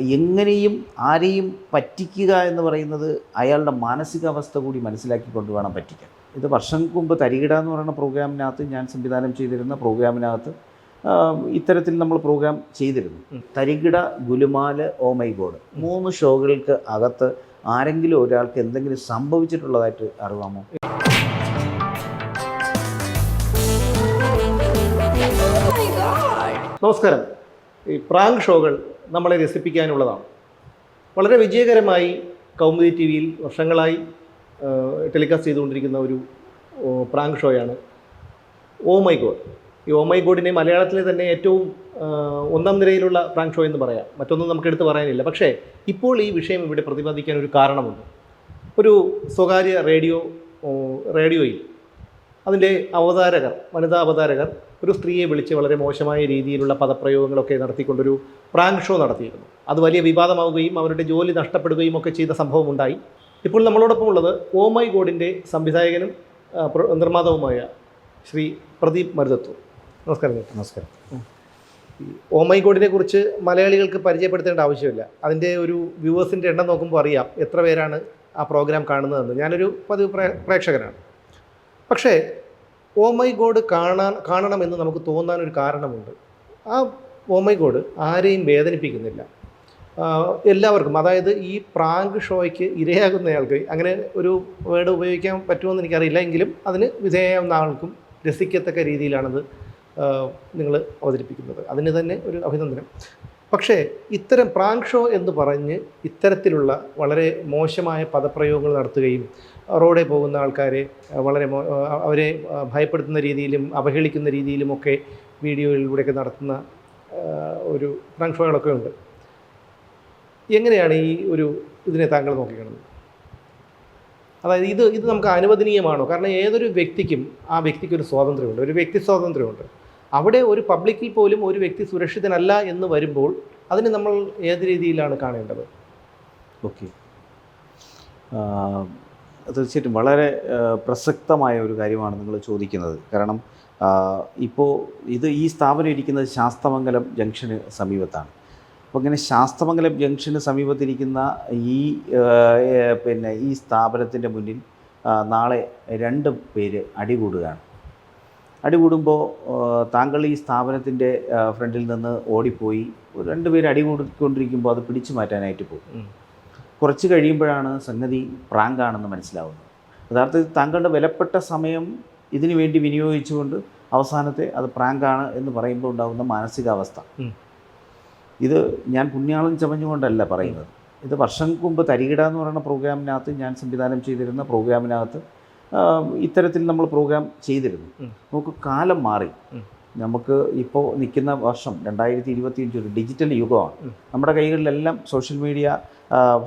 എങ്ങനെയും ആരെയും പറ്റിക്കുക എന്ന് പറയുന്നത് അയാളുടെ മാനസികാവസ്ഥ കൂടി മനസ്സിലാക്കിക്കൊണ്ട് വേണം പറ്റിക്കാൻ. ഇത് വർഷം മുമ്പ് തരികിട എന്ന് പറയുന്ന പ്രോഗ്രാമിനകത്ത് ഞാൻ സംവിധാനം ചെയ്തിരുന്ന പ്രോഗ്രാമിനകത്ത് ഇത്തരത്തിൽ നമ്മൾ പ്രോഗ്രാം ചെയ്തിരുന്നു. തരികിട ഗുലുമാൽ ഓ മൈ ഗോഡ്. മൂന്ന് ഷോകൾക്ക് അകത്ത് ആരെങ്കിലും ഒരാൾക്ക് എന്തെങ്കിലും സംഭവിച്ചിട്ടുള്ളതായിട്ട് അറിയാമോ? നമസ്കാരം. ഈ പ്രാങ്ക് ഷോകൾ നമ്മളെ രസിപ്പിക്കാനുള്ളതാണ്. വളരെ വിജയകരമായി കൗമുദി ടി വിയിൽ വർഷങ്ങളായി ടെലികാസ്റ്റ് ചെയ്തുകൊണ്ടിരിക്കുന്ന ഒരു പ്രാങ്ക് ഷോയാണ് ഓ മൈ ഗോഡ്. ഈ ഓ മൈ ഗോഡിനെ മലയാളത്തിലെ തന്നെ ഏറ്റവും ഒന്നാം നിരയിലുള്ള പ്രാങ്ക് ഷോ എന്ന് പറയാം. മറ്റൊന്നും നമുക്ക് എടുത്ത് പറയാനില്ല. പക്ഷേ ഇപ്പോൾ ഈ വിഷയം ഇവിടെ പ്രതിപാദിക്കാൻ ഒരു കാരണമുണ്ട്. ഒരു സ്വകാര്യ റേഡിയോ റേഡിയോയിൽ അതിന്റെ അവതാരകർ വനിതാ അവതാരകർ ഒരു സ്ത്രീയെ വിളിച്ച് വളരെ മോശമായ രീതിയിലുള്ള പദപ്രയോഗങ്ങളൊക്കെ നടത്തിക്കൊണ്ടൊരു പ്രാങ്ക് ഷോ നടത്തിയിരുന്നു. അത് വലിയ വിവാദമാവുകയും അവരുടെ ജോലി നഷ്ടപ്പെടുകയും ഒക്കെ ചെയ്ത സംഭവം ഉണ്ടായി ഇപ്പോൾ നമ്മളോടൊപ്പം ഉള്ളത് ഓ മൈ ഗോഡിന്റെ സംവിധായകനും നിർമ്മാതാവുമായ ശ്രീ പ്രദീപ് മരുതത്വം നമസ്കാരം നമസ്കാരം. ഓ മൈ ഗോഡിനെ കുറിച്ച് മലയാളികൾക്ക് പരിചയപ്പെടുത്തേണ്ട ആവശ്യമില്ല. അതിന്റെ ഒരു വ്യൂവേഴ്സിന്റെ എണ്ണം നോക്കുമ്പോൾ അറിയാം എത്ര പേരാണ് ആ പ്രോഗ്രാം കാണുന്നതെന്ന്. ഞാനൊരു പതിവ് പ്രേ- പ്രേക്ഷകനാണ്. പക്ഷേ ഓ മൈ ഗോഡ് കാണാൻ കാണണമെന്ന് നമുക്ക് തോന്നാൻ ഒരു കാരണമുണ്ട്. ആ ഓ മൈ ഗോഡ് ആരെയും വേദനിപ്പിക്കുന്നില്ല. എല്ലാവർക്കും അതായത് ഈ പ്രാങ്ക് ഷോയ്ക്ക് ഇരയാകുന്നയാൾക്ക് അങ്ങനെ ഒരു വേർഡ് ഉപയോഗിക്കാൻ പറ്റുമെന്ന് എനിക്കറിയില്ല. എങ്കിലും അതിന് വിധേയമാവുന്ന ആൾക്കും രസിക്കത്തക്ക രീതിയിലാണത് നിങ്ങൾ അവതരിപ്പിക്കുന്നത്. അതിന് തന്നെ ഒരു അഭിനന്ദനം. പക്ഷേ ഇത്തരം പ്രാങ്ക് ഷോ എന്ന് പറഞ്ഞ് ഇത്തരത്തിലുള്ള വളരെ മോശമായ പദപ്രയോഗങ്ങൾ നടത്തുകയും റോഡിൽ പോകുന്ന ആൾക്കാരെ വളരെ അവരെ ഭയപ്പെടുത്തുന്ന രീതിയിലും അവഹേളിക്കുന്ന രീതിയിലുമൊക്കെ വീഡിയോയിലൂടെയൊക്കെ നടത്തുന്ന ഒരു ഷോകളൊക്കെ ഉണ്ട്. എങ്ങനെയാണ് ഈ ഒരു ഇതിനെ താങ്കൾ നോക്കിക്കണത് അതായത് ഇത് ഇത് നമുക്ക് അനുവദനീയമാണോ? കാരണം ഏതൊരു വ്യക്തിക്കും ആ വ്യക്തിക്ക് ഒരു സ്വാതന്ത്ര്യമുണ്ട്. ഒരു വ്യക്തി സ്വാതന്ത്ര്യമുണ്ട്. അവിടെ ഒരു പബ്ലിക്കിൽ പോലും ഒരു വ്യക്തി സുരക്ഷിതനല്ല എന്ന് വരുമ്പോൾ അതിന് നമ്മൾ ഏത് രീതിയിലാണ് കാണേണ്ടത്? ഓക്കെ. തീർച്ചയായിട്ടും വളരെ പ്രസക്തമായ ഒരു കാര്യമാണ് നിങ്ങൾ ചോദിക്കുന്നത്. കാരണം ഇപ്പോൾ ഇത് ഈ സ്ഥാപനം ഇരിക്കുന്നത് ശാസ്തമംഗലം ജംഗ്ഷന് സമീപത്താണ്. അപ്പോൾ ഇങ്ങനെ ശാസ്തമംഗലം ജംഗ്ഷന് സമീപത്തിരിക്കുന്ന ഈ പിന്നെ ഈ സ്ഥാപനത്തിന്റെ മുന്നിൽ നാളെ രണ്ട് പേര് അടികൂടുകയാണ്. അടികൂടുമ്പോൾ താങ്കൾ ഈ സ്ഥാപനത്തിന്റെ ഫ്രണ്ടിൽ നിന്ന് ഓടിപ്പോയി രണ്ട് പേര് അടികൂടിക്കൊണ്ടിരിക്കുമ്പോൾ അത് പിടിച്ചു മാറ്റാനായിട്ട് പോകും. കുറച്ച് കഴിയുമ്പോഴാണ് സംഗതി പ്രാങ്കാണെന്ന് മനസ്സിലാവുന്നത്. യഥാർത്ഥത്തിൽ താങ്കളുടെ വിലപ്പെട്ട സമയം ഇതിനു വേണ്ടി വിനിയോഗിച്ചുകൊണ്ട് അവസാനത്തെ അത് പ്രാങ്കാണ് എന്ന് പറയുമ്പോൾ ഉണ്ടാകുന്ന മാനസികാവസ്ഥ. ഇത് ഞാൻ പുണ്യാളം ചമഞ്ഞുകൊണ്ടല്ല പറയുന്നത്. ഇത് വർഷങ്ങൾക്ക് മുമ്പ് തരികിട എന്ന് പറയുന്ന പ്രോഗ്രാമിനകത്ത് ഞാൻ സംവിധാനം ചെയ്തിരുന്ന പ്രോഗ്രാമിനകത്ത് ഇത്തരത്തിൽ നമ്മൾ പ്രോഗ്രാം ചെയ്തിരുന്നു. നമുക്ക് കാലം മാറി. നമുക്ക് ഇപ്പോൾ നിൽക്കുന്ന വർഷം രണ്ടായിരത്തി ഇരുപത്തിയഞ്ച് ഒരു ഡിജിറ്റൽ യുഗമാണ്. നമ്മുടെ കൈകളിലെല്ലാം സോഷ്യൽ മീഡിയ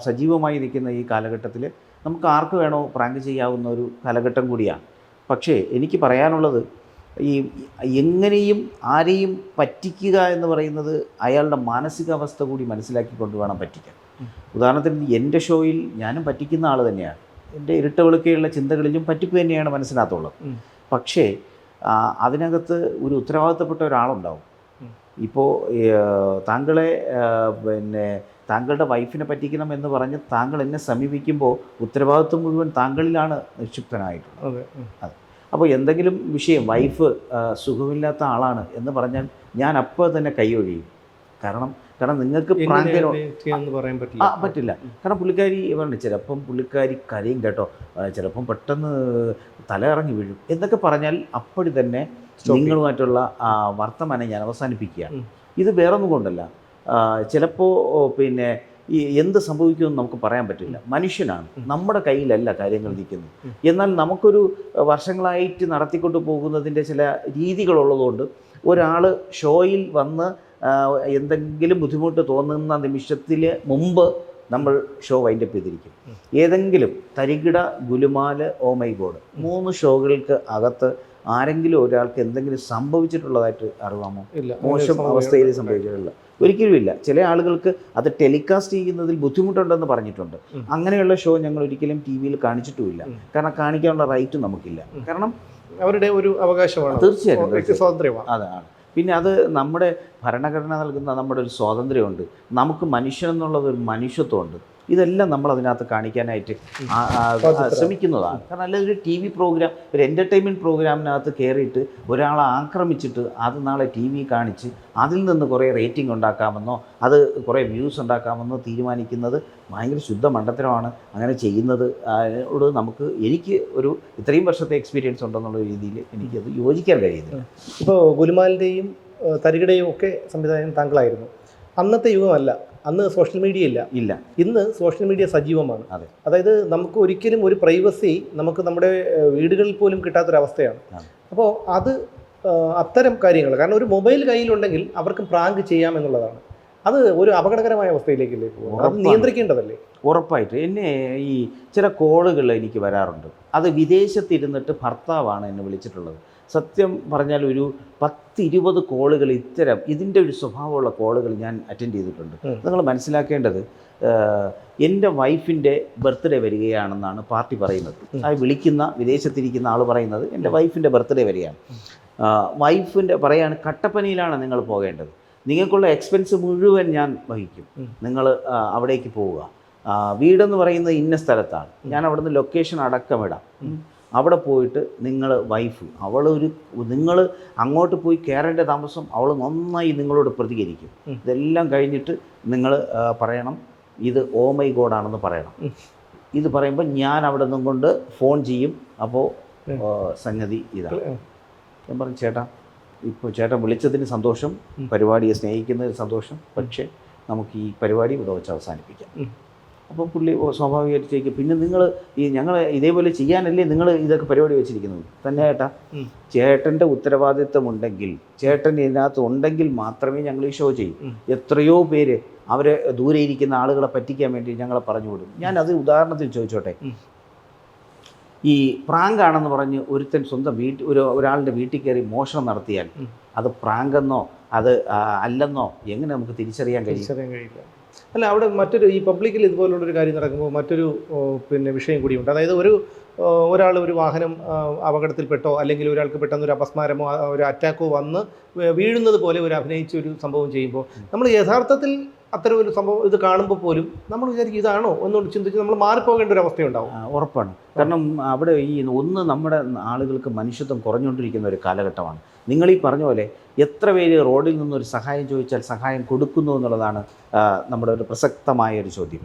സജീവമായി നിൽക്കുന്ന ഈ കാലഘട്ടത്തിൽ നമുക്ക് ആർക്ക് വേണോ പ്രാങ്ക് ചെയ്യാവുന്ന ഒരു കാലഘട്ടം കൂടിയാണ്. പക്ഷേ എനിക്ക് പറയാനുള്ളത് ഈ എങ്ങനെയും ആരെയും പറ്റിക്കുക എന്ന് പറയുന്നത് അയാളുടെ മാനസികാവസ്ഥ കൂടി മനസ്സിലാക്കിക്കൊണ്ട് വേണം പറ്റിക്കാൻ. ഉദാഹരണത്തിന് എന്റെ ഷോയിൽ ഞാനും പറ്റിക്കുന്ന ആൾ തന്നെയാണ്. എന്റെ ഇരട്ട വെളുക്കെയുള്ള ചിന്തകളിലും പറ്റിപ്പ് തന്നെയാണ് മനസ്സിനകത്തുള്ളത്. പക്ഷേ അതിനകത്ത് ഒരു ഉത്തരവാദിത്തപ്പെട്ട ഒരാളുണ്ടാവും. ഇപ്പോൾ താങ്കളെ പിന്നെ താങ്കളുടെ വൈഫിനെ പറ്റിക്കണം എന്ന് പറഞ്ഞ് താങ്കൾ എന്നെ സമീപിക്കുമ്പോൾ ഉത്തരവാദിത്വം മുഴുവൻ താങ്കളിലാണ് നിക്ഷിപ്തനായിട്ടുള്ളത്. അതെ അതെ. അപ്പോൾ എന്തെങ്കിലും വിഷയം വൈഫ് സുഖമില്ലാത്ത ആളാണ് എന്ന് പറഞ്ഞാൽ ഞാൻ അപ്പോൾ തന്നെ കൈയൊഴിയും കാരണം കാരണം നിങ്ങൾക്ക് പ്രാങ്കിനോ എങ്ങനെയാണ് പറയാൻ ആ പറ്റില്ല. പറ്റില്ല കാരണം പുള്ളിക്കാരി പറഞ്ഞു ചിലപ്പം പുള്ളിക്കാരി കരയും കേട്ടോ. ചിലപ്പം പെട്ടെന്ന് തല ഇറങ്ങി വീഴും എന്നൊക്കെ പറഞ്ഞാൽ അപ്പടി തന്നെ. നിങ്ങളുമായിട്ടുള്ള ആ, വർത്തമാനം ഞാൻ അവസാനിപ്പിക്കുകയാണ്. ഇത് വേറൊന്നും കൊണ്ടല്ല. ചിലപ്പോൾ പിന്നെ ഈ എന്ത് സംഭവിക്കുമെന്ന് നമുക്ക് പറയാൻ പറ്റില്ല. മനുഷ്യനാണ്. നമ്മുടെ കയ്യിലല്ല കാര്യങ്ങൾ നിൽക്കുന്നത്. എന്നാൽ നമുക്കൊരു വർഷങ്ങളായിട്ട് നടത്തിക്കൊണ്ട് പോകുന്നതിന്റെ ചില രീതികളുള്ളതുകൊണ്ട് ഒരാൾ ഷോയിൽ വന്ന് എന്തെങ്കിലും ബുദ്ധിമുട്ട് തോന്നുന്ന നിമിഷത്തിന് മുമ്പ് നമ്മൾ ഷോ വൈൻഡപ്പ് ചെയ്തിരിക്കും. ഏതെങ്കിലും തരികിട ഗുലുമാൽ ഓ മൈ ഗോഡ് മൂന്ന് ഷോകൾക്ക് അകത്ത് ആരെങ്കിലും ഒരാൾക്ക് എന്തെങ്കിലും സംഭവിച്ചിട്ടുള്ളതായിട്ട് അറിവാമോ? ഇല്ല. മോശം അവസ്ഥയിൽ സംഭവിച്ചിട്ടില്ല. ഒരിക്കലും ഇല്ല ചില ആളുകൾക്ക് അത് ടെലികാസ്റ്റ് ചെയ്യുന്നതിൽ ബുദ്ധിമുട്ടുണ്ടെന്ന് പറഞ്ഞിട്ടുണ്ട്. അങ്ങനെയുള്ള ഷോ ഞങ്ങൾ ഒരിക്കലും ടി വിയിൽ കാണിച്ചിട്ടുമില്ല. കാരണം കാണിക്കാനുള്ള റൈറ്റ് നമുക്കില്ല. കാരണം അവരുടെ ഒരു അവകാശമാണ്. തീർച്ചയായിട്ടും. സ്വാതന്ത്ര്യമാണ്. അതാണ്. പിന്നെ അത് നമ്മുടെ ഭരണഘടന നൽകുന്ന നമ്മുടെ ഒരു സ്വാതന്ത്ര്യമുണ്ട്. നമുക്ക് മനുഷ്യൻ എന്നുള്ളത് ഒരു മനുഷ്യത്വമുണ്ട്. ഇതെല്ലാം നമ്മൾ അതിനകത്ത് കാണിക്കാനായിട്ട് ശ്രമിക്കുന്നതാണ്. കാരണം അല്ലെങ്കിൽ ഒരു ടി വി പ്രോഗ്രാം ഒരു എന്റർടൈൻമെന്റ് പ്രോഗ്രാമിനകത്ത് കയറിയിട്ട് ഒരാളെ ആക്രമിച്ചിട്ട് അത് നാളെ ടി വി കാണിച്ച് അതിൽ നിന്ന് കുറേ റേറ്റിംഗ് ഉണ്ടാക്കാമെന്നോ അത് കുറേ വ്യൂസ് ഉണ്ടാക്കാമെന്നോ തീരുമാനിക്കുന്നത് ഭയങ്കര ശുദ്ധ മണ്ടത്തരമാണ് അങ്ങനെ ചെയ്യുന്നത്. ഓട് നമുക്ക് എനിക്ക് ഒരു ഇത്രയും വർഷത്തെ എക്സ്പീരിയൻസ് ഉണ്ടെന്നുള്ള രീതിയിൽ എനിക്കത് യോജിക്കാൻ കഴിയുന്നില്ല. ഇപ്പോൾ ഗുലുമാലിന്റെയും തരികിടയും ഒക്കെ സംവിധാനം താങ്കളായിരുന്നു. അന്നത്തെ യുഗമല്ല. അന്ന് സോഷ്യൽ മീഡിയ ഇല്ല. ഇല്ല. ഇന്ന് സോഷ്യൽ മീഡിയ സജീവമാണ്. അതെ. അതായത് നമുക്ക് ഒരിക്കലും ഒരു പ്രൈവസി നമുക്ക് നമ്മുടെ വീടുകളിൽ പോലും കിട്ടാത്തൊരവസ്ഥയാണ്. അപ്പോൾ അത് അത്തരം കാര്യങ്ങൾ കാരണം ഒരു മൊബൈൽ കയ്യിലുണ്ടെങ്കിൽ അവർക്ക് പ്രാങ്ക് ചെയ്യാം എന്നുള്ളതാണ്. അത് ഒരു അപകടകരമായ അവസ്ഥയിലേക്കല്ലേ അത്. നിയന്ത്രിക്കേണ്ടതല്ലേ? ഉറപ്പായിട്ട്. എന്നെ ഈ ചില കോളുകൾ എനിക്ക് വരാറുണ്ട്. അത് വിദേശത്തിരുന്നിട്ട് ഭർത്താവാണ് എന്നെ വിളിച്ചിട്ടുള്ളത്. സത്യം പറഞ്ഞാൽ ഒരു പത്തിരുപത് കോളുകൾ ഇത്തരം ഇതിന്റെ ഒരു സ്വഭാവമുള്ള കോളുകൾ ഞാൻ അറ്റൻഡ് ചെയ്തിട്ടുണ്ട്. നിങ്ങൾ മനസ്സിലാക്കേണ്ടത് എന്റെ വൈഫിന്റെ ബർത്ത്ഡേ വരികയാണെന്നാണ് പാർട്ടി പറയുന്നത്. ആ വിളിക്കുന്ന വിദേശത്തിരിക്കുന്ന ആൾ പറയുന്നത് എന്റെ വൈഫിന്റെ ബർത്ത്ഡേ വരികയാണ്. വൈഫിന്റെ പറയാണ് കട്ടപ്പനയിലാണ് നിങ്ങൾ പോകേണ്ടത്. നിങ്ങൾക്കുള്ള എക്സ്പെൻസ് മുഴുവൻ ഞാൻ വഹിക്കും. നിങ്ങൾ അവിടേക്ക് പോവുക. വീടെന്ന് പറയുന്നത് ഇന്ന സ്ഥലത്താണ്. ഞാൻ അവിടുന്ന് ലൊക്കേഷൻ അടക്കമിടാം. അവിടെ പോയിട്ട് നിങ്ങൾ വൈഫ് അവളൊരു നിങ്ങൾ അങ്ങോട്ട് പോയി കയറേണ്ട താമസം അവൾ നന്നായി നിങ്ങളോട് പ്രതികരിക്കും. ഇതെല്ലാം കഴിഞ്ഞിട്ട് നിങ്ങൾ പറയണം ഇത് ഓ മൈ ഗോഡാണെന്ന് പറയണം. ഇത് പറയുമ്പോൾ ഞാൻ അവിടെ നിന്നും കൊണ്ട് ഫോൺ ചെയ്യും. അപ്പോൾ സംഗതി ഇതാണ്. ഞാൻ പറഞ്ഞു ചേട്ടാ ഇപ്പോൾ ചേട്ടൻ വിളിച്ചതിന് സന്തോഷം. പരിപാടിയെ സ്നേഹിക്കുന്നതിന് സന്തോഷം. പക്ഷേ നമുക്ക് ഈ പരിപാടി ഇവിടെ വെച്ച് അവസാനിപ്പിക്കാം. അപ്പോൾ പുള്ളി ചോദിക്കും പിന്നെ നിങ്ങൾ ഈ ഞങ്ങൾ ഇതേപോലെ ചെയ്യാനല്ലേ നിങ്ങൾ ഇതൊക്കെ പരിപാടി വെച്ചിരിക്കുന്നത്? തന്നെ ചേട്ടാ. ചേട്ടന്റെ ഉത്തരവാദിത്വമുണ്ടെങ്കിൽ ചേട്ടൻ ഇതിനകത്ത് ഉണ്ടെങ്കിൽ മാത്രമേ ഞങ്ങൾ ഈ ഷോ ചെയ്യൂ. എത്രയോ പേര് അവരെ ദൂരെ ഇരിക്കുന്ന ആളുകളെ പറ്റിക്കാൻ വേണ്ടി ഞങ്ങളെ പറഞ്ഞു വിടും ഞാൻ അത് ഉദാഹരണത്തിന് ചോദിച്ചോട്ടെ. ഈ പ്രാങ്കാണെന്ന് പറഞ്ഞ് ഒരുത്തൻ സ്വന്തം വീട്ടിൽ ഒരു ഒരാളുടെ വീട്ടിൽ കയറി മോഷണം നടത്തിയാൽ അത് പ്രാങ്കെന്നോ അത് അല്ലെന്നോ എങ്ങനെ നമുക്ക് തിരിച്ചറിയാൻ കഴിയും? തിരിച്ചറിയാൻ കഴിയില്ല. അല്ല അവിടെ മറ്റൊരു ഈ പബ്ലിക്കിൽ ഇതുപോലുള്ള ഒരു കാര്യം നടക്കുമ്പോൾ മറ്റൊരു പിന്നെ വിഷയം കൂടിയുണ്ട് അതായത് ഒരു ഒരാൾ ഒരു വാഹനം അപകടത്തിൽപ്പെട്ടോ അല്ലെങ്കിൽ ഒരാൾക്ക് പെട്ടെന്ന് ഒരു അപസ്മാരമോ ഒരു അറ്റാക്കോ വന്ന് വീഴുന്നത് പോലെ ഒരു അഭിനയിച്ച ഒരു സംഭവം ചെയ്യുമ്പോൾ നമ്മൾ യഥാർത്ഥത്തിൽ അത്തരം ഒരു സംഭവം ഇത് കാണുമ്പോൾ പോലും നമ്മൾ വിചാരിക്കും ഇതാണോ എന്നോട് ചിന്തിച്ച് നമ്മൾ മാറിപ്പോകേണ്ട ഒരു അവസ്ഥയുണ്ടാവും. ഉറപ്പാണ്. കാരണം അവിടെ ഈ ഒന്ന് നമ്മുടെ ആളുകൾക്ക് മനുഷ്യത്വം കുറഞ്ഞുകൊണ്ടിരിക്കുന്ന ഒരു കാലഘട്ടമാണ്. നിങ്ങൾ ഈ പറഞ്ഞ പോലെ എത്ര പേര് റോഡിൽ നിന്നൊരു സഹായം ചോദിച്ചാൽ സഹായം കൊടുക്കുന്നു എന്നുള്ളതാണ് നമ്മുടെ ഒരു പ്രസക്തമായ ഒരു ചോദ്യം.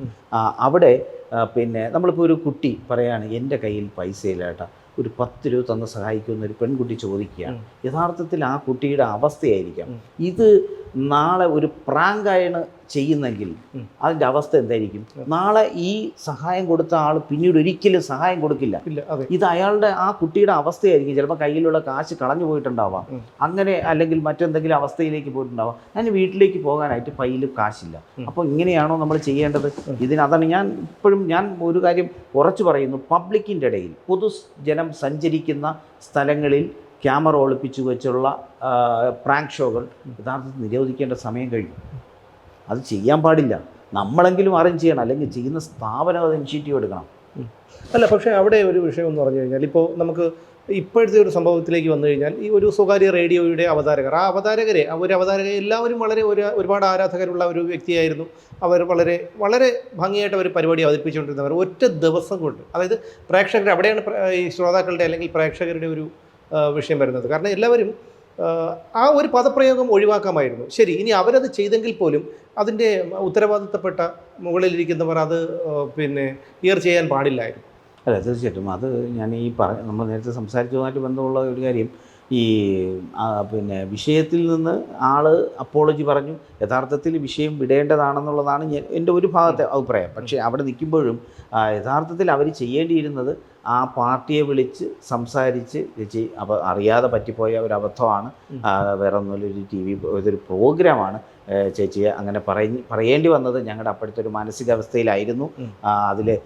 അവിടെ പിന്നെ നമ്മളിപ്പോൾ ഒരു കുട്ടി പറയാണ് എന്റെ കയ്യിൽ പൈസ ഇല്ല ഒരു പത്ത് രൂപ തന്ന് സഹായിക്കുമെന്ന് ഒരു പെൺകുട്ടി ചോദിക്കുകയാണ്. യഥാർത്ഥത്തിൽ ആ കുട്ടിയുടെ അവസ്ഥയായിരിക്കാം. ഇത് നാളെ ഒരു പ്രാങ്കായാണ് ചെയ്യുന്നെങ്കിൽ. അതിന്റെ അവസ്ഥ എന്തായിരിക്കും? നാളെ ഈ സഹായം കൊടുത്ത ആൾ പിന്നീട് ഒരിക്കലും സഹായം കൊടുക്കില്ല. ഇത് അയാളുടെ ആ കുട്ടിയുടെ അവസ്ഥയായിരിക്കും. ചിലപ്പോൾ കയ്യിലുള്ള കാശ് കളഞ്ഞു പോയിട്ടുണ്ടാവാം. അങ്ങനെ അല്ലെങ്കിൽ മറ്റെന്തെങ്കിലും അവസ്ഥയിലേക്ക് പോയിട്ടുണ്ടാവാം. ഞാൻ വീട്ടിലേക്ക് പോകാനായിട്ട് കയ്യിൽ കാശില്ല. അപ്പോൾ ഇങ്ങനെയാണോ നമ്മൾ ചെയ്യേണ്ടത്? ഉം. ഇതിന് അതാണ് ഞാൻ ഇപ്പോഴും ഞാൻ ഒരു കാര്യം ഉറച്ചു പറയുന്നു. പബ്ലിക്കിന്റെ ഇടയിൽ പൊതു ജനം സഞ്ചരിക്കുന്ന സ്ഥലങ്ങളിൽ ക്യാമറ ഒളിപ്പിച്ചു വെച്ചുള്ള പ്രാങ്ക് ഷോകൾ യഥാർത്ഥത്തിൽ നിരോധിക്കേണ്ട സമയം കഴിഞ്ഞു. അത് ചെയ്യാൻ പാടില്ല. നമ്മളെങ്കിലും അറേഞ്ച് ചെയ്യണം. അല്ലെങ്കിൽ ചെയ്യുന്ന സ്ഥാപനം അത് ഇനിഷ്യേറ്റീവ് എടുക്കണം. അല്ല പക്ഷേ അവിടെ ഒരു വിഷയം എന്ന് പറഞ്ഞു കഴിഞ്ഞാൽ ഇപ്പോൾ നമുക്ക് ഇപ്പോഴത്തെ ഒരു സംഭവത്തിലേക്ക് വന്നു കഴിഞ്ഞാൽ ഈ ഒരു സ്വകാര്യ റേഡിയോയുടെ അവതാരകർ ആ അവതാരകരെ ഒരു അവതാരകരെ എല്ലാവരും വളരെ ഒരു ഒരുപാട് ആരാധകരുള്ള ഒരു വ്യക്തിയായിരുന്നു. അവർ വളരെ വളരെ ഭംഗിയായിട്ട് അവർ പരിപാടി അവതരിപ്പിച്ചുകൊണ്ടിരുന്നവർ ഒറ്റ ദിവസം കൊണ്ട്. അതായത് പ്രേക്ഷകർ അവിടെയാണ് ഈ ശ്രോതാക്കളുടെ അല്ലെങ്കിൽ പ്രേക്ഷകരുടെ ഒരു വിഷയം വരുന്നത്. കാരണം എല്ലാവരും ആ, ഒരു പദപ്രയോഗം ഒഴിവാക്കാമായിരുന്നു. ശരി ഇനി അവരത് ചെയ്തെങ്കിൽ പോലും അതിന്റെ ഉത്തരവാദിത്തപ്പെട്ട മുകളിലിരിക്കുന്നവർ അത് പിന്നെ ഇയർ ചെയ്യാൻ പാടില്ലായിരുന്നു. അല്ല തീർച്ചയായിട്ടും. അത് ഞാൻ ഈ പറ നമ്മൾ നേരത്തെ സംസാരിച്ചതുമായിട്ട് ബന്ധമുള്ള ഒരു കാര്യം ഈ പിന്നെ വിഷയത്തിൽ നിന്ന് ആൾ അപ്പോളജി പറഞ്ഞു യഥാർത്ഥത്തിൽ വിഷയം വിടേണ്ടതാണെന്നുള്ളതാണ് ഞാൻ എന്റെ ഒരു ഭാഗത്തെ അഭിപ്രായം. പക്ഷേ അവിടെ നിൽക്കുമ്പോഴും യഥാർത്ഥത്തിൽ അവർ ചെയ്യേണ്ടിയിരുന്നത് ആ പാർട്ടിയെ വിളിച്ച് സംസാരിച്ച് ചേച്ചി അപ്പോൾ അറിയാതെ പറ്റിപ്പോയ ഒരു അബദ്ധമാണ്. വേറെ ഒന്നുമില്ല ഒരു ടി വി ഇതൊരു പ്രോഗ്രാമാണ്. ചേച്ചിയെ അങ്ങനെ പറഞ്ഞ് പറയേണ്ടി വന്നത് ഞങ്ങളുടെ അപ്പോഴത്തെ ഒരു മാനസികാവസ്ഥയിലായിരുന്നു. അതിൽ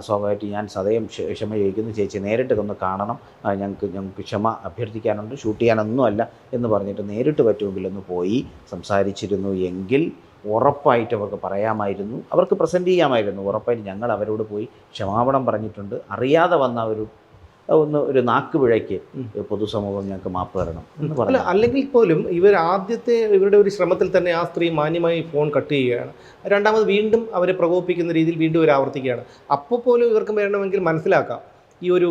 സ്വാഭാവികമായിട്ട് ഞാൻ സദയം ക്ഷ- ക്ഷമ ചോദിക്കുന്നു. ചേച്ചി നേരിട്ട് ഒന്ന് കാണണം. ഞങ്ങൾക്ക് ഞങ്ങൾക്ക് ക്ഷമ അഭ്യർത്ഥിക്കാനുണ്ട്. ഷൂട്ട് ചെയ്യാനൊന്നുമല്ല എന്ന് പറഞ്ഞിട്ട് നേരിട്ട് പറ്റുമെങ്കിൽ ഒന്ന് പോയി സംസാരിച്ചിരുന്നു. എങ്കിൽ ഉറപ്പായിട്ട് അവർക്ക് പറയാമായിരുന്നു. അവർക്ക് പ്രസന്റ് ചെയ്യാമായിരുന്നു. ഉറപ്പായിട്ട് ഞങ്ങൾ അവരോട് പോയി ക്ഷമാപണം പറഞ്ഞിട്ടുണ്ട്. അറിയാതെ വന്ന ഒരു ഒന്ന് ഒരു നാക്ക് പിഴയ്ക്ക്. പൊതുസമൂഹം ഞങ്ങൾക്ക് മാപ്പ് തരണം എന്ന് അല്ല പറഞ്ഞു. അല്ലെങ്കിൽ പോലും ഇവർ ആദ്യത്തെ ഇവരുടെ ഒരു ശ്രമത്തിൽ തന്നെ ആ സ്ത്രീ മാന്യമായി ഫോൺ കട്ട് ചെയ്യുകയാണ്. രണ്ടാമത് വീണ്ടും അവരെ പ്രകോപിപ്പിക്കുന്ന രീതിയിൽ വീണ്ടും അവർ ആവർത്തിക്കുകയാണ്. അപ്പോൾ പോലും ഇവർക്ക് വേണമെങ്കിൽ മനസ്സിലാക്കാം. ഈ ഒരു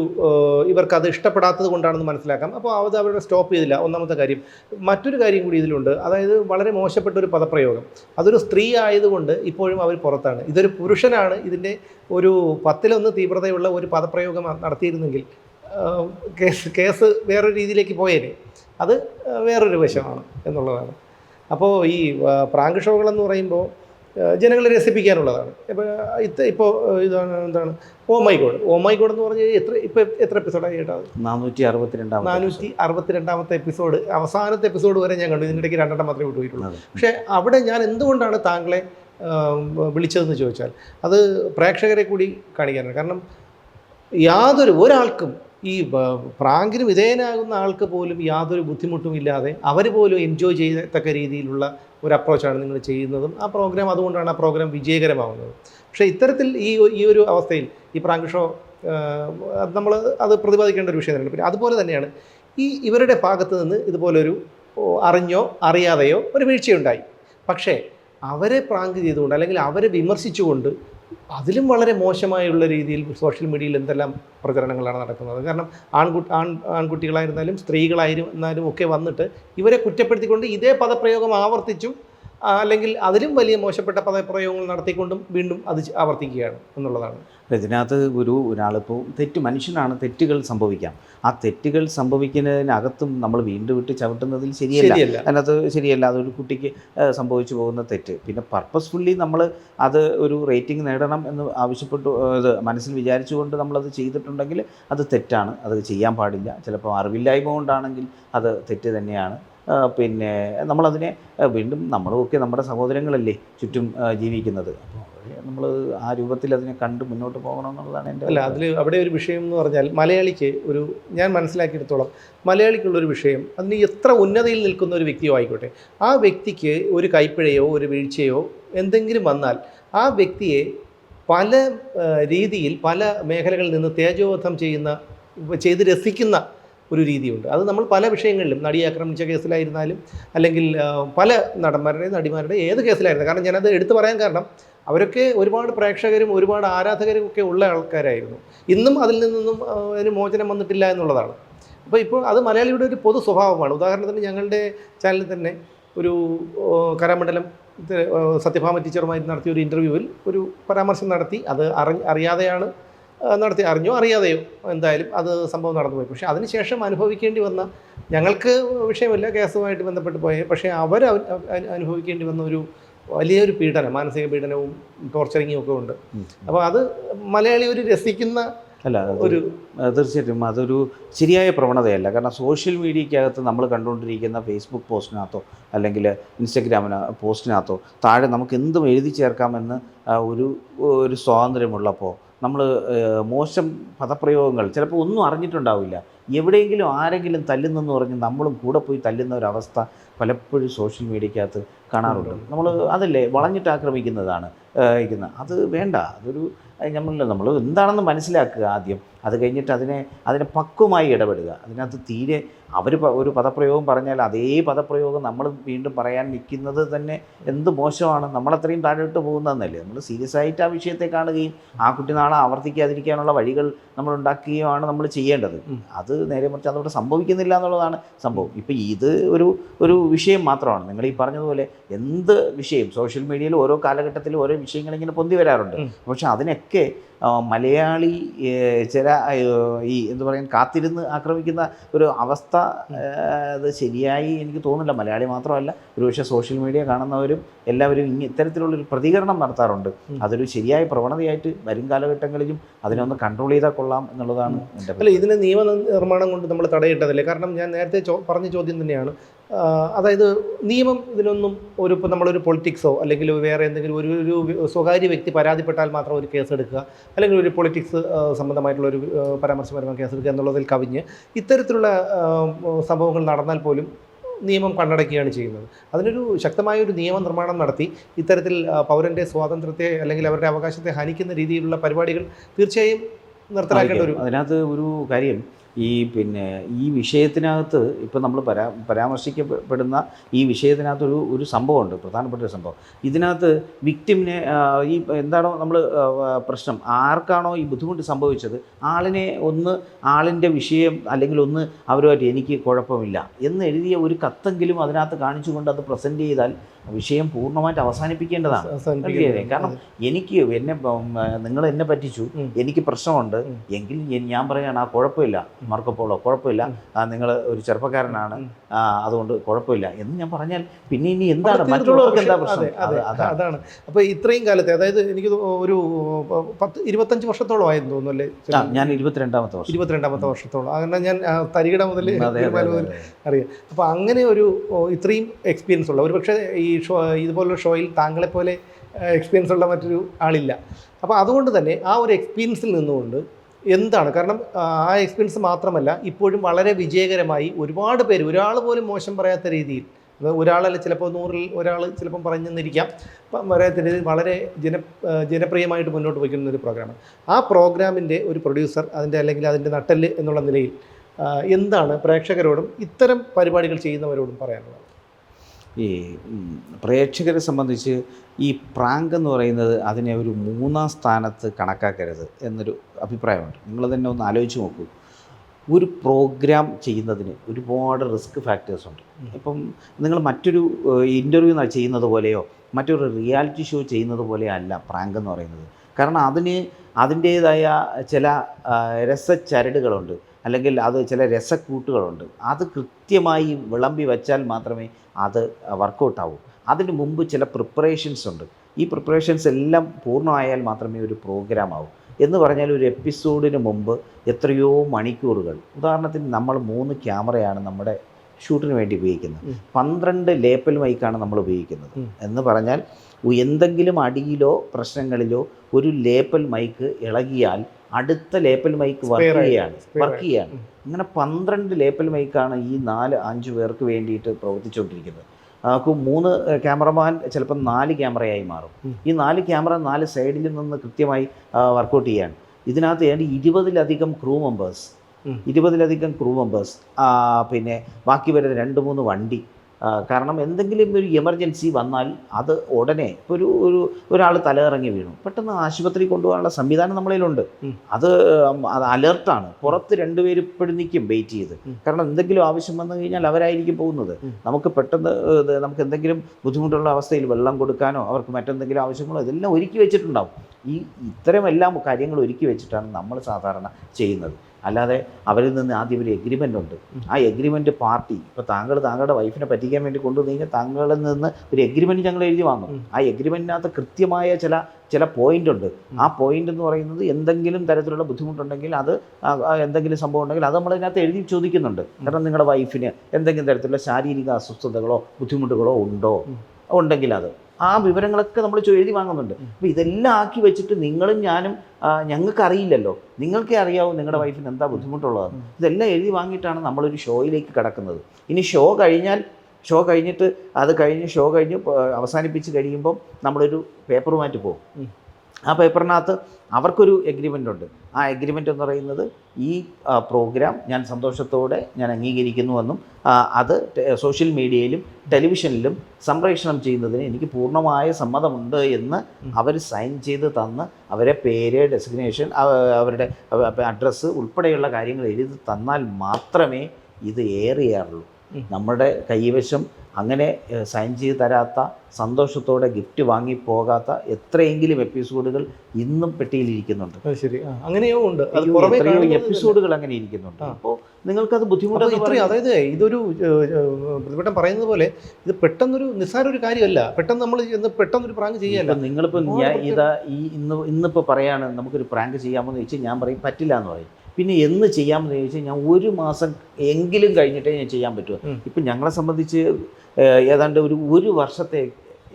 ഇവർക്ക് അത് ഇഷ്ടപ്പെടാത്തത് കൊണ്ടാണെന്ന് മനസ്സിലാക്കാം. അപ്പോൾ അത് അവരുടെ സ്റ്റോപ്പ് ചെയ്തില്ല. ഒന്നാമത്തെ കാര്യം മറ്റൊരു കാര്യം കൂടി ഇതിലുണ്ട്. അതായത് വളരെ മോശപ്പെട്ട ഒരു പദപ്രയോഗം. അതൊരു സ്ത്രീ ആയതുകൊണ്ട് ഇപ്പോഴും അവർ പുറത്താണ്. ഇതൊരു പുരുഷനാണ് ഇതിന്റെ ഒരു പത്തിലൊന്ന് തീവ്രതയുള്ള ഒരു പദപ്രയോഗം നടത്തിയിരുന്നെങ്കിൽ കേസ് കേസ് വേറൊരു രീതിയിലേക്ക് പോയേനെ. അത് വേറൊരു വശമാണ് എന്നുള്ളതാണ്. അപ്പോൾ ഈ പ്രാങ്ക് ഷോകളെന്ന് പറയുമ്പോൾ ജനങ്ങളെ രസിപ്പിക്കാനുള്ളതാണ്. ഇപ്പോൾ ഇത് ഇപ്പോൾ ഇതാണ് എന്താണ് oh my God. Oh my God എന്ന് പറഞ്ഞാൽ എത്ര ഇപ്പോൾ എത്ര എപ്പിസോഡായി കേട്ടോ നാനൂറ്റി നാനൂറ്റി രണ്ടാം നാനൂറ്റി അറുപത്തിരണ്ടാമത്തെ എപ്പിസോഡ് അവസാനത്തെ എപ്പിസോഡ് വരെ ഞാൻ കണ്ടു. ഇതിനിടയ്ക്ക് രണ്ടെണ്ണം മാത്രമേ വിട്ടുപോയിട്ടുള്ളൂ പോയിട്ടുള്ളൂ പക്ഷേ അവിടെ ഞാൻ എന്തുകൊണ്ടാണ് താങ്കളെ വിളിച്ചതെന്ന് ചോദിച്ചാൽ അത് പ്രേക്ഷകരെ കൂടി കാണിക്കാനാണ്. കാരണം യാതൊരു ഒരാൾക്കും ഈ പ്രാങ്കിന് വിധേയനാകുന്ന ആൾക്ക് പോലും യാതൊരു ബുദ്ധിമുട്ടും ഇല്ലാതെ അവർ പോലും എൻജോയ് ചെയ്യത്തക്ക രീതിയിലുള്ള ഒരു അപ്രോച്ചാണ് നിങ്ങൾ ചെയ്യുന്നതും ആ പ്രോഗ്രാം അതുകൊണ്ടാണ് ആ പ്രോഗ്രാം വിജയകരമാവുന്നത്. പക്ഷേ ഇത്തരത്തിൽ ഈ ഈ ഒരു അവസ്ഥയിൽ ഈ പ്രാങ്ക് ഷോ നമ്മൾ അത് പ്രതിപാദിക്കേണ്ട ഒരു വിഷയം തന്നെയാണ്. പിന്നെ അതുപോലെ തന്നെയാണ് ഈ ഇവരുടെ ഭാഗത്ത് നിന്ന് ഇതുപോലൊരു അറിഞ്ഞോ അറിയാതെയോ ഒരു വീഴ്ചയുണ്ടായി. പക്ഷേ അവരെ പ്രാങ്ക് ചെയ്തുകൊണ്ട് അല്ലെങ്കിൽ അവരെ വിമർശിച്ചുകൊണ്ട് അതിലും വളരെ മോശമായുള്ള രീതിയിൽ സോഷ്യൽ മീഡിയയിൽ എന്തെല്ലാം പ്രചരണങ്ങളാണ് നടക്കുന്നത്? കാരണം ആൺകുട്ടി ആൺ ആൺകുട്ടികളായിരുന്നാലും സ്ത്രീകളായിരുന്നാലും ഒക്കെ വന്നിട്ട് ഇവരെ കുറ്റപ്പെടുത്തിക്കൊണ്ട് ഇതേ പദപ്രയോഗം ആവർത്തിച്ചും അല്ലെങ്കിൽ അതിലും വലിയ മോശപ്പെട്ട പദപ്രയോഗങ്ങൾ നടത്തിക്കൊണ്ടും വീണ്ടും അത് ആവർത്തിക്കുകയാണ് എന്നുള്ളതാണ്. ഇതിനകത്ത് ഒരു ഒരാളിപ്പോൾ തെറ്റ് മനുഷ്യനാണ് തെറ്റുകൾ സംഭവിക്കാം. ആ തെറ്റുകൾ സംഭവിക്കുന്നതിനകത്തും നമ്മൾ വീണ്ടും വിട്ട് ചവിട്ടുന്നതിൽ ശരിയല്ല. അതിനകത്ത് ശരിയല്ല. അതൊരു കുട്ടിക്ക് സംഭവിച്ചു പോകുന്ന തെറ്റ്. പിന്നെ പർപ്പസ്ഫുള്ളി നമ്മൾ അത് ഒരു റേറ്റിംഗ് നേടണം എന്ന് ആവശ്യപ്പെട്ടു ഇത് മനസ്സിൽ വിചാരിച്ചുകൊണ്ട് നമ്മളത് ചെയ്തിട്ടുണ്ടെങ്കിൽ അത് തെറ്റാണ്. അത് ചെയ്യാൻ പാടില്ല. ചിലപ്പോൾ അറിവില്ലായ്മ കൊണ്ടാണെങ്കിൽ അത് തെറ്റ് തന്നെയാണ്. പിന്നെ നമ്മളതിനെ വീണ്ടും നമ്മളൊക്കെ നമ്മുടെ സഹോദരങ്ങളല്ലേ ചുറ്റും ജീവിക്കുന്നത്. അപ്പോൾ നമ്മൾ ആ രൂപത്തിൽ അതിനെ കണ്ട് മുന്നോട്ട് പോകണം എന്നുള്ളതാണ് എന്റെ അല്ല അതിൽ അവിടെ ഒരു വിഷയം എന്ന് പറഞ്ഞാൽ മലയാളിക്ക് ഒരു ഞാൻ മനസ്സിലാക്കിയെടുത്തോളം മലയാളിക്കുള്ളൊരു വിഷയം അതിന് എത്ര ഉന്നതിയിൽ നിൽക്കുന്ന ഒരു വ്യക്തിയോ ആയിക്കോട്ടെ ആ വ്യക്തിക്ക് ഒരു കൈപ്പിഴയോ ഒരു വീഴ്ചയോ എന്തെങ്കിലും വന്നാൽ ആ വ്യക്തിയെ പല രീതിയിൽ പല മേഖലകളിൽ നിന്ന് തേജോവധം ചെയ്യുന്ന ചെയ്ത് രസിക്കുന്ന ഒരു രീതിയുണ്ട്. അത് നമ്മൾ പല വിഷയങ്ങളിലും നടിയെ ആക്രമിച്ച കേസിലായിരുന്നാലും അല്ലെങ്കിൽ പല നടന്മാരുടെ നടിമാരുടെ ഏത് കേസിലായിരുന്നു. കാരണം ഞാനത് എടുത്തു പറയാൻ കാരണം അവരൊക്കെ ഒരുപാട് പ്രേക്ഷകരും ഒരുപാട് ആരാധകരും ഒക്കെ ഉള്ള ആൾക്കാരായിരുന്നു. ഇന്നും അതിൽ നിന്നൊന്നും അതിന് മോചനം വന്നിട്ടില്ല എന്നുള്ളതാണ്. അപ്പോൾ ഇപ്പോൾ അത് മലയാളിയുടെ ഒരു പൊതു സ്വഭാവമാണ്. ഉദാഹരണത്തിന് ഞങ്ങളുടെ ചാനലിൽ തന്നെ ഒരു ഓ, സത്യഭാമ ടീച്ചറുമായി നടത്തിയ ഒരു ഇന്റർവ്യൂവിൽ ഒരു പരാമർശം നടത്തി. അത് അറി അറിയാതെയാണ് നടത്തി. അറിഞ്ഞോ അറിയാതെയോ എന്തായാലും അത് സംഭവം നടന്നുപോയി. പക്ഷേ അതിനുശേഷം അനുഭവിക്കേണ്ടി വന്ന ഞങ്ങൾക്ക് വിഷയമില്ല കേസുമായിട്ട് ബന്ധപ്പെട്ട് പോയ പക്ഷേ അവർ അനുഭവിക്കേണ്ടി വന്ന ഒരു വലിയൊരു പീഡനം മാനസിക പീഡനവും ടോർച്ചറിങ്ങും ഒക്കെ ഉണ്ട്. അപ്പോൾ അത് മലയാളി ഒരു രസിക്കുന്ന അല്ല ഒരു തീർച്ചയായിട്ടും അതൊരു ശരിയായ പ്രവണതയല്ല. കാരണം സോഷ്യൽ മീഡിയക്കകത്ത് നമ്മൾ കണ്ടുകൊണ്ടിരിക്കുന്ന ഫേസ്ബുക്ക് പോസ്റ്റിനകത്തോ അല്ലെങ്കിൽ ഇൻസ്റ്റഗ്രാമിന് പോസ്റ്റിനകത്തോ താഴെ നമുക്ക് എന്തും എഴുതി ചേർക്കാമെന്ന് ഒരു ഒരു സ്വാതന്ത്ര്യമുള്ളപ്പോൾ നമ്മൾ മോശം പദപ്രയോഗങ്ങൾ ചിലപ്പോൾ ഒന്നും അറിഞ്ഞിട്ടുണ്ടാവില്ല. എവിടെയെങ്കിലും ആരെങ്കിലും തല്ലുന്നെന്ന് പറഞ്ഞ് നമ്മളും കൂടെ പോയി തല്ലുന്ന ഒരവസ്ഥ പലപ്പോഴും സോഷ്യൽ മീഡിയക്കകത്ത് കാണാറുണ്ട്. നമ്മൾ അതല്ലേ വളഞ്ഞിട്ട് ആക്രമിക്കുന്നതാണ് അത് വേണ്ട. അതൊരു നമ്മൾ നമ്മൾ എന്താണെന്ന് മനസ്സിലാക്കുക ആദ്യം. അത് കഴിഞ്ഞിട്ട് അതിനെ അതിനെ പക്വമായി ഇടപെടുക. അതിനകത്ത് തീരെ അവർ ഒരു പദപ്രയോഗം പറഞ്ഞാൽ അതേ പദപ്രയോഗം നമ്മൾ വീണ്ടും പറയാൻ നിൽക്കുന്നത് തന്നെ എന്ത് മോശമാണ്. നമ്മളത്രയും താഴോട്ട് പോകുന്നതെന്നല്ലേ നമ്മൾ സീരിയസ് ആയിട്ട് ആ വിഷയത്തെ കാണുകയും ആ കുട്ടി നാളെ ആവർത്തിക്കാതിരിക്കാനുള്ള വഴികൾ നമ്മൾ ഉണ്ടാക്കുകയുമാണ് നമ്മൾ ചെയ്യേണ്ടത്. അത് നേരെ മറിച്ച് അതവിടെ സംഭവിക്കുന്നില്ല എന്നുള്ളതാണ് സംഭവം. ഇപ്പം ഇത് ഒരു ഒരു വിഷയം മാത്രമാണ്. നിങ്ങൾ ഈ പറഞ്ഞതുപോലെ എന്ത് വിഷയം? സോഷ്യൽ മീഡിയയിൽ ഓരോ കാലഘട്ടത്തിലും ഓരോ വിഷയങ്ങൾ ഇങ്ങനെ പൊന്തി വരാറുണ്ട്. പക്ഷെ അതിനൊക്കെ മലയാളി ചില ഈ എന്ത് പറയാൻ കാത്തിരുന്ന് ആക്രമിക്കുന്ന ഒരു അവസ്ഥ അത് ശരിയായി എനിക്ക് തോന്നുന്നില്ല. മലയാളി മാത്രമല്ല ഒരുപക്ഷെ സോഷ്യൽ മീഡിയ കാണുന്നവരും എല്ലാവരും ഇങ്ങനെ ഇത്തരത്തിലുള്ളൊരു പ്രതികരണം നടത്താറുണ്ട്. അതൊരു ശരിയായ പ്രവണതയായിട്ട് വരും കാലഘട്ടങ്ങളിലും അതിനൊന്ന് കൺട്രോൾ ചെയ്താൽ കൊള്ളാം എന്നുള്ളതാണ് അല്ല ഇതിന് നിയമ നിർമ്മാണം കൊണ്ട് നമ്മൾ തടയിട്ടതല്ലേ? കാരണം ഞാൻ നേരത്തെ പറഞ്ഞ ചോദ്യം തന്നെയാണ്. അതായത് നിയമം ഇതിനൊന്നും ഒരു ഇപ്പോൾ നമ്മളൊരു പൊളിറ്റിക്സോ അല്ലെങ്കിൽ വേറെ എന്തെങ്കിലും ഒരു ഒരു സ്വകാര്യ വ്യക്തി പരാതിപ്പെട്ടാൽ മാത്രം ഒരു കേസ് എടുക്കുക അല്ലെങ്കിൽ ഒരു പൊളിറ്റിക്സ് സംബന്ധമായിട്ടുള്ള ഒരു പരാമർശപരമായ കേസ് എടുക്കുക എന്നുള്ളതിൽ കവിഞ്ഞ് ഇത്തരത്തിലുള്ള സംഭവങ്ങൾ നടന്നാൽ പോലും നിയമം കണ്ണടക്കുകയാണ് ചെയ്യുന്നത്. അതിനൊരു ശക്തമായ ഒരു നിയമനിർമ്മാണം നടത്തി ഇത്തരത്തിൽ പൗരന്റെ സ്വാതന്ത്ര്യത്തെ അല്ലെങ്കിൽ അവരുടെ അവകാശത്തെ ഹനിക്കുന്ന രീതിയിലുള്ള പരിപാടികൾ തീർച്ചയായും നിർത്തലാക്കേണ്ട ഒരു അതിനകത്ത് ഒരു കാര്യം ഈ പിന്നെ ഈ വിഷയത്തിനകത്ത് ഇപ്പം നമ്മൾ പരാ പരാമർശിക്കപ്പെടുന്ന ഈ വിഷയത്തിനകത്തൊരു ഒരു സംഭവമുണ്ട് പ്രധാനപ്പെട്ട ഒരു സംഭവം. ഇതിനകത്ത് വിക്ടിമിനെ ഈ എന്താണോ നമ്മൾ പ്രശ്നം ആർക്കാണോ ഈ ബുദ്ധിമുട്ട് സംഭവിച്ചത് ആളിനെ ഒന്ന് ആളിന്റെ വിഷയം അല്ലെങ്കിൽ ഒന്ന് അവരുമായിട്ട് എനിക്ക് കുഴപ്പമില്ല എന്ന് എഴുതിയ ഒരു കത്തെങ്കിലും അതിനകത്ത് കാണിച്ചുകൊണ്ട് അത് പ്രസന്റ് ചെയ്താൽ വിഷയം പൂർണമായിട്ട് അവസാനിപ്പിക്കേണ്ടതാണ്. കാരണം എനിക്ക് എന്നെ നിങ്ങൾ എന്നെ പറ്റിച്ചു. എനിക്ക് പ്രശ്നമുണ്ട്. എങ്കിൽ ഞാൻ പറയുകയാണ് ആ കുഴപ്പമില്ല. മാർക്കപ്പോളോ കുഴപ്പമില്ല. നിങ്ങൾ ഒരു ചെറുപ്പക്കാരനാണ്. അതുകൊണ്ട് കുഴപ്പമില്ല. എന്ന് ഞാൻ പറഞ്ഞാൽ പിന്നെ ഇനി എന്താണ്? മറ്റുള്ളവർക്ക് എന്താ പ്രശ്നം? അതെ, അതെ, അത് അതാണ്. അപ്പോൾ ഇത്രയും കാലത്തെ അതായത് എനിക്ക് ഒരു പത്ത് ഇരുപത്തഞ്ച് വർഷത്തോളം ആയെന്ന് തോന്നുന്നു അല്ലേ? ഞാൻ ഇരുപത്തിരണ്ടാമത്തെ വർഷം. ഇരുപത്തിരണ്ടാമത്തെ വർഷത്തോളം. അങ്ങനെ ഞാൻ തരികിട മുതൽ. അറിയാം. അപ്പോൾ അങ്ങനെ ഒരു ഇത്രയും എക്സ്പീരിയൻസ് ഉള്ള ഒരു പക്ഷേ ഈ ഷോ ഇതുപോലുള്ള ഷോയിൽ താങ്കളെപ്പോലെ എക്സ്പീരിയൻസ് ഉള്ള മറ്റൊരു ആളില്ല. അപ്പോൾ അതുകൊണ്ട് തന്നെ ആ ഒരു എക്സ്പീരിയൻസിൽ നിന്നുകൊണ്ട് എന്താണ്? കാരണം ആ, എക്സ്പീരിയൻസ് മാത്രമല്ല ഇപ്പോഴും വളരെ വിജയകരമായി ഒരുപാട് പേര് ഒരാൾ പോലും മോശം പറയാത്ത രീതിയിൽ ഒരാളല്ല ചിലപ്പോൾ നൂറിൽ ഒരാൾ ചിലപ്പം പറഞ്ഞെന്നിരിക്കാം അപ്പം പറയാത്ത രീതിയിൽ വളരെ ജന ജനപ്രിയമായിട്ട് മുന്നോട്ട് പോയിക്കുന്ന ഒരു പ്രോഗ്രാമാണ് ആ പ്രോഗ്രാമിന്റെ ഒരു പ്രൊഡ്യൂസർ അതിന്റെ അല്ലെങ്കിൽ അതിന്റെ നട്ടൽ എന്നുള്ള നിലയിൽ എന്താണ് പ്രേക്ഷകരോടും ഇത്തരം പരിപാടികൾ ചെയ്യുന്നവരോടും പറയാനുള്ളത്? ഈ പ്രേക്ഷകരെ സംബന്ധിച്ച് ഈ പ്രാങ്ക് എന്ന് പറയുന്നത് അതിനെ ഒരു മൂന്നാം സ്ഥാനത്ത് കണക്കാക്കരുത് എന്നൊരു അഭിപ്രായമുണ്ട്. നിങ്ങൾ തന്നെ ഒന്ന് ആലോചിച്ച് നോക്കൂ. ഒരു പ്രോഗ്രാം ചെയ്യുന്നതിന് ഒരുപാട് റിസ്ക് ഫാക്ടേഴ്സ് ഉണ്ട്. ഇപ്പം നിങ്ങൾ മറ്റൊരു ഇന്റർവ്യൂ ചെയ്യുന്നത് പോലെയോ മറ്റൊരു റിയാലിറ്റി ഷോ ചെയ്യുന്നത് പോലെയോ അല്ല പ്രാങ്ക് എന്ന് പറയുന്നത്. കാരണം അതിന് അതിന്റേതായ ചില രസച്ചരടുകളുണ്ട്. അല്ലെങ്കിൽ അത് ചില രസക്കൂട്ടുകളുണ്ട്. അത് കൃത്യമായി വിളമ്പി വച്ചാൽ മാത്രമേ അത് വർക്കൗട്ടാവും അതിന് മുമ്പ് ചില പ്രിപ്പറേഷൻസ് ഉണ്ട്. ഈ പ്രിപ്പറേഷൻസ് എല്ലാം പൂർണമായാൽ മാത്രമേ ഒരു പ്രോഗ്രാം ആവൂ. എന്ന് പറഞ്ഞാൽ ഒരു എപ്പിസോഡിന് മുമ്പ് എത്രയോ മണിക്കൂറുകൾ. ഉദാഹരണത്തിന് നമ്മൾ മൂന്ന് ക്യാമറയാണ് നമ്മുടെ ഷൂട്ടിന് വേണ്ടി ഉപയോഗിക്കുന്നത്. പന്ത്രണ്ട് ലേപ്പൽ മൈക്കാണ് നമ്മൾ ഉപയോഗിക്കുന്നത്. എന്ന് പറഞ്ഞാൽ എന്തെങ്കിലും അടിയിലോ പ്രശ്നങ്ങളിലോ ഒരു ലേപ്പൽ മൈക്ക് ഇളകിയാൽ അടുത്ത ലേപ്പൽ മൈക്ക് വർക്ക്. ചെയ്യാണ് വർക്ക് ഉം. അങ്ങനെ പന്ത്രണ്ട് ലേപ്പൽ മൈക്കാണ് ഈ നാല് അഞ്ച് പേർക്ക് വേണ്ടിയിട്ട് പ്രവർത്തിച്ചുകൊണ്ടിരിക്കുന്നത്. നമുക്ക് മൂന്ന് ക്യാമറമാൻ ചിലപ്പം നാല് ക്യാമറയായി മാറും. ഈ നാല് ക്യാമറ നാല് സൈഡിൽ നിന്ന് കൃത്യമായി വർക്കൗട്ട് ചെയ്യാണ്. ഇതിനകത്ത് ഏതാണ്ട് ഇരുപതിലധികം ക്രൂ മെമ്പേഴ്സ്. ഇരുപതിലധികം ക്രൂ മെമ്പേഴ്സ് പിന്നെ ബാക്കി വരുന്ന രണ്ട് മൂന്ന് വണ്ടി. കാരണം എന്തെങ്കിലും ഒരു എമർജൻസി വന്നാൽ അത് ഉടനെ ഇപ്പോൾ ഒരു ഒരു ഒരാൾ തലയിറങ്ങി വീണു. പെട്ടെന്ന് ആശുപത്രി കൊണ്ടുപോകാനുള്ള സംവിധാനം നമ്മളതിലുണ്ട്. അത് അത് അലേർട്ടാണ് പുറത്ത് രണ്ടുപേർ ഇപ്പോഴും നിൽക്കും വെയിറ്റ് ചെയ്ത്. കാരണം എന്തെങ്കിലും ആവശ്യം വന്നു കഴിഞ്ഞാൽ അവരായിരിക്കും പോകുന്നത്. നമുക്ക് പെട്ടെന്ന് നമുക്ക് എന്തെങ്കിലും ബുദ്ധിമുട്ടുള്ള അവസ്ഥയിൽ വെള്ളം കൊടുക്കാനോ അവർക്ക് മറ്റെന്തെങ്കിലും ആവശ്യങ്ങളോ ഇതെല്ലാം ഒരുക്കി വെച്ചിട്ടുണ്ടാവും. ഈ ഇത്തരം എല്ലാ കാര്യങ്ങൾ ഒരുക്കി വെച്ചിട്ടാണ് നമ്മൾ സാധാരണ ചെയ്യുന്നത്. അല്ലാതെ അവരിൽ നിന്ന് ആദ്യം ഒരു എഗ്രിമെന്റ് ഉണ്ട്. ആ എഗ്രിമെന്റ് പാർട്ടി ഇപ്പോൾ താങ്കൾ താങ്കളുടെ വൈഫിനെ പറ്റിക്കാൻ വേണ്ടി കൊണ്ടുവന്നു താങ്കളിൽ നിന്ന് ഒരു എഗ്രിമെന്റ് ഞങ്ങൾ എഴുതി വാങ്ങും. ആ എഗ്രിമെന്റിനകത്ത് കൃത്യമായ ചില ചില പോയിന്റ് ഉണ്ട്. ആ പോയിന്റ് എന്ന് പറയുന്നത് എന്തെങ്കിലും തരത്തിലുള്ള ബുദ്ധിമുട്ടുണ്ടെങ്കിൽ അത് എന്തെങ്കിലും സംഭവം ഉണ്ടെങ്കിൽ അത് നമ്മളതിനകത്ത് എഴുതി ചോദിക്കുന്നുണ്ട്. കാരണം നിങ്ങളുടെ വൈഫിന് എന്തെങ്കിലും തരത്തിലുള്ള ശാരീരിക അസ്വസ്ഥതകളോ ബുദ്ധിമുട്ടുകളോ ഉണ്ടോ. ഉണ്ടെങ്കിൽ അത്. ആ വിവരങ്ങളൊക്കെ നമ്മൾ എഴുതി വാങ്ങുന്നുണ്ട്. അപ്പോൾ ഇതെല്ലാം ആക്കി വെച്ചിട്ട് നിങ്ങളും ഞാനും ഞങ്ങൾക്ക് അറിയില്ലല്ലോ നിങ്ങൾക്കേ അറിയാവൂ നിങ്ങളുടെ വൈഫിന് എന്താ ബുദ്ധിമുട്ടുള്ളത് ഇതെല്ലാം എഴുതി വാങ്ങിയിട്ടാണ് നമ്മളൊരു ഷോയിലേക്ക് കിടക്കുന്നത്. ഇനി ഷോ കഴിഞ്ഞാൽ ഷോ കഴിഞ്ഞിട്ട് അത് കഴിഞ്ഞ് ഷോ കഴിഞ്ഞ് അവസാനിപ്പിച്ച് കഴിയുമ്പം നമ്മളൊരു പേപ്പറുമായിട്ട് പോകും. ആ പേപ്പറിനകത്ത് അവർക്കൊരു എഗ്രിമെന്റ് ഉണ്ട്. ആ എഗ്രിമെന്റ് എന്ന് പറയുന്നത് ഈ പ്രോഗ്രാം ഞാൻ സന്തോഷത്തോടെ ഞാൻ അംഗീകരിക്കുന്നുവെന്നും അത് സോഷ്യൽ മീഡിയയിലും ടെലിവിഷനിലും സംപ്രേഷണം ചെയ്യുന്നതിന് എനിക്ക് പൂർണമായ സമ്മതമുണ്ട് എന്ന് അവർ സൈൻ ചെയ്ത് തന്ന് അവരെ പേര് ഡെസിഗ്നേഷൻ അവരുടെ അഡ്രസ്സ് ഉൾപ്പെടെയുള്ള കാര്യങ്ങൾ എഴുതി തന്നാൽ മാത്രമേ ഇത് ഏറിയാറുള്ളൂ നമ്മുടെ കൈവശം അങ്ങനെ സൈൻ ചെയ്ത് തരാത്ത സന്തോഷത്തോടെ ഗിഫ്റ്റ് വാങ്ങി പോകാത്ത എത്രയെങ്കിലും എപ്പിസോഡുകൾ ഇന്നും പെട്ടിയിലിരിക്കുന്നുണ്ട്. ശരി. അങ്ങനെയോ ഉണ്ട്. എത്രയോ എപ്പിസോഡുകൾ അങ്ങനെ ഇരിക്കുന്നുണ്ട്. അപ്പോൾ നിങ്ങൾക്കത് ബുദ്ധിമുട്ടാണ് ഇത്രയും അതായത് ഇതൊരു പ്രതിപക്ഷം പറയുന്നത് പോലെ ഇത് പെട്ടെന്നൊരു നിസ്സാര ഒരു കാര്യമല്ല. പെട്ടെന്ന് നമ്മൾ ഇന്ന് പെട്ടെന്നൊരു പ്രാങ്ക് ചെയ്യല്ല. നിങ്ങളിപ്പോൾ ഞാൻ ഇതാ ഈ ഇന്ന് ഇന്നിപ്പോൾ പറയാണ് നമുക്കൊരു പ്രാങ്ക് ചെയ്യാമെന്ന് ചോദിച്ചാൽ ഞാൻ പറയും പറ്റില്ല എന്ന് പറയും. പിന്നെ എന്ന് ചെയ്യാമെന്ന് ചോദിച്ചാൽ ഞാൻ ഒരു മാസം എങ്കിലും കഴിഞ്ഞിട്ടേ ഞാൻ ചെയ്യാൻ പറ്റുമോ. ഇപ്പം ഞങ്ങളെ സംബന്ധിച്ച് ഏതാണ്ട് ഒരു ഒരു വർഷത്തെ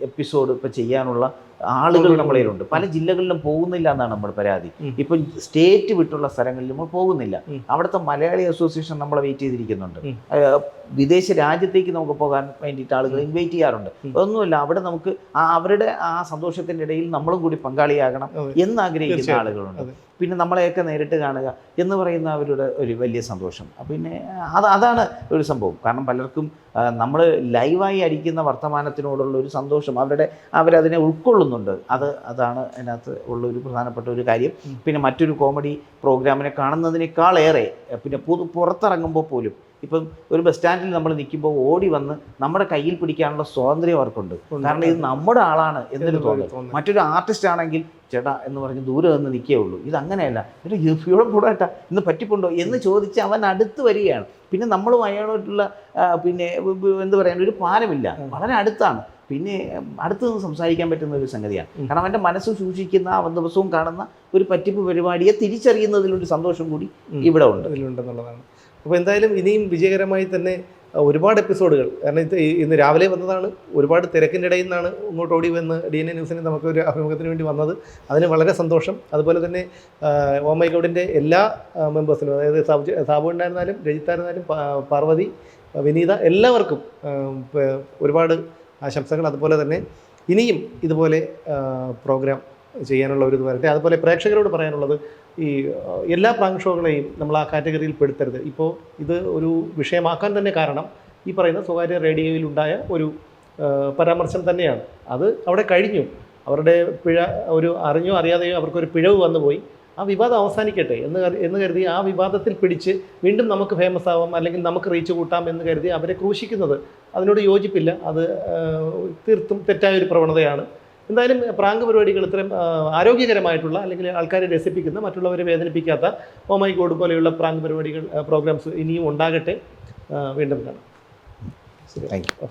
എപ്പിസോഡ് ഇപ്പം ചെയ്യാനുള്ള ആളുകൾ നമ്മളിലുണ്ട്. പല ജില്ലകളിലും പോകുന്നില്ല എന്നാണ് നമ്മുടെ പരാതി. ഇപ്പം സ്റ്റേറ്റ് വിട്ടുള്ള സ്ഥലങ്ങളിൽ നമ്മൾ പോകുന്നില്ല. അവിടുത്തെ മലയാളി അസോസിയേഷൻ നമ്മളെ വെയിറ്റ് ചെയ്തിരിക്കുന്നുണ്ട്. വിദേശ രാജ്യത്തേക്ക് നമുക്ക് പോകാൻ വേണ്ടിയിട്ട് ആളുകൾ ഇൻവൈറ്റ് ചെയ്യാറുണ്ട്. ഒന്നുമില്ല അവിടെ നമുക്ക് അവരുടെ ആ സന്തോഷത്തിന്റെ ഇടയിൽ നമ്മളും കൂടി പങ്കാളിയാകണം എന്നാഗ്രഹിക്കുന്ന എന്ന് ആഗ്രഹിക്കുന്ന ആളുകളുണ്ട്. പിന്നെ നമ്മളെയൊക്കെ നേരിട്ട് കാണുക എന്ന് പറയുന്ന അവരുടെ ഒരു വലിയ സന്തോഷം. പിന്നെ അത് അതാണ് ഒരു സംഭവം. കാരണം പലർക്കും നമ്മൾ ലൈവായി അടിക്കുന്ന വർത്തമാനത്തിനോടുള്ള ഒരു സന്തോഷം അവരുടെ അവരതിനെ ഉൾക്കൊള്ളുന്നുണ്ട്. അത് അതാണ് അതിനകത്ത് ഉള്ള ഒരു പ്രധാനപ്പെട്ട ഒരു കാര്യം. പിന്നെ മറ്റൊരു കോമഡി പ്രോഗ്രാമിനെ കാണുന്നതിനേക്കാളേറെ പിന്നെ പുറത്തിറങ്ങുമ്പോൾ പോലും ഇപ്പം ഒരു ബസ് സ്റ്റാൻഡിൽ നമ്മൾ നിൽക്കുമ്പോൾ ഓടി വന്ന് നമ്മുടെ കയ്യിൽ പിടിക്കാനുള്ള സ്വാതന്ത്ര്യം അവർക്കുണ്ട്. കാരണം ഇത് നമ്മുടെ ആളാണ് എന്നൊരു തോന്നുന്നു തോന്നൽ. മറ്റൊരു ആർട്ടിസ്റ്റ് ആണെങ്കിൽ ചേട്ടാ എന്ന് പറഞ്ഞ് ദൂരെ നിന്ന് നിൽക്കേ ഉള്ളൂ. ഇത് അങ്ങനെയല്ല. ഇവിടെ ഏട്ടാ ഇന്ന് പറ്റിപ്പുണ്ടോ? എന്ന് ചോദിച്ച് അവൻ അടുത്ത് വരികയാണ്. പിന്നെ നമ്മൾ അയാളോട്ടുള്ള പിന്നെ എന്ത് പറയാൻ ഒരു പാലമില്ല. വളരെ അടുത്താണ്. പിന്നെ അടുത്ത് നിന്ന് സംസാരിക്കാൻ പറ്റുന്ന ഒരു സംഗതിയാണ്. കാരണം അവന്റെ മനസ്സ് സൂക്ഷിക്കുന്ന അവൻ ദിവസവും കാണുന്ന ഒരു പറ്റിപ്പ് പരിപാടിയെ തിരിച്ചറിയുന്നതിലൊരു സന്തോഷം കൂടി. ഇവിടെ ഉണ്ട്. അതിലുണ്ടെന്നുള്ളതാണ് അപ്പോൾ എന്തായാലും ഇനിയും വിജയകരമായി തന്നെ ഒരുപാട് എപ്പിസോഡുകൾ. കാരണം ഇത് ഇന്ന് രാവിലെ വന്നതാണ് ഒരുപാട് തിരക്കിന്റെ ഇടയിൽ നിന്നാണ് ഇങ്ങോട്ട് ഓടി വന്ന് ഡി എൻ എ ന്യൂസിന് നമുക്ക് ഒരു അഭിമുഖത്തിന് വേണ്ടി വന്നത്. അതിന് വളരെ സന്തോഷം. അതുപോലെ തന്നെ ആഹ്, ഓ മൈ ഗോഡിന്റെ എല്ലാ മെമ്പേഴ്സിനും അതായത് സാബു ഉണ്ടായിരുന്നാലും രജിത്തായിരുന്നാലും പാർവതി വിനീത എല്ലാവർക്കും ഒരുപാട് ആശംസകൾ. അതുപോലെ തന്നെ ഇനിയും ഇതുപോലെ പ്രോഗ്രാം ചെയ്യാനുള്ള ഒരു ഇത് വരട്ടെ. അതുപോലെ പ്രേക്ഷകരോട് പറയാനുള്ളത് ഈ എല്ലാ പ്രാങ്ക് ഷോകളെയും നമ്മൾ ആ കാറ്റഗറിയിൽ പെടുത്തരുത്. ഇപ്പോൾ ഇത് ഒരു വിഷയമാക്കാൻ തന്നെ കാരണം ഈ പറയുന്ന സ്വകാര്യ റേഡിയോയിൽ ഉണ്ടായ ഒരു പരാമർശം തന്നെയാണ്. അത് അവിടെ കഴിഞ്ഞു. അവരുടെ പിഴ ഒരു അറിഞ്ഞോ അറിയാതെയോ അവർക്കൊരു പിഴവ് വന്നുപോയി ആ വിവാദം അവസാനിക്കട്ടെ എന്ന് എന്ന് കരുതി ആ വിവാദത്തിൽ പിടിച്ച് വീണ്ടും നമുക്ക് ഫേമസ് ആവാം അല്ലെങ്കിൽ നമുക്ക് റീച്ച് കൂട്ടാം എന്ന് കരുതി അവരെ ക്രൂശിക്കുന്നത്. അതിനോട് യോജിപ്പില്ല. അത് തീർത്തും തെറ്റായ ഒരു പ്രവണതയാണ്. എന്തായാലും പ്രാങ്ക് പരിപാടികൾ ഇത്രയും ആരോഗ്യകരമായിട്ടുള്ള അല്ലെങ്കിൽ ആൾക്കാരെ രസിപ്പിക്കുന്ന മറ്റുള്ളവരെ വേദനിപ്പിക്കാത്ത ഓമൈ ഗോഡ് പോലെയുള്ള പ്രാങ്ക് പരിപാടികൾ പ്രോഗ്രാംസ് ഇനിയും ഉണ്ടാകട്ടെ. വീണ്ടും കാണാം. Thank you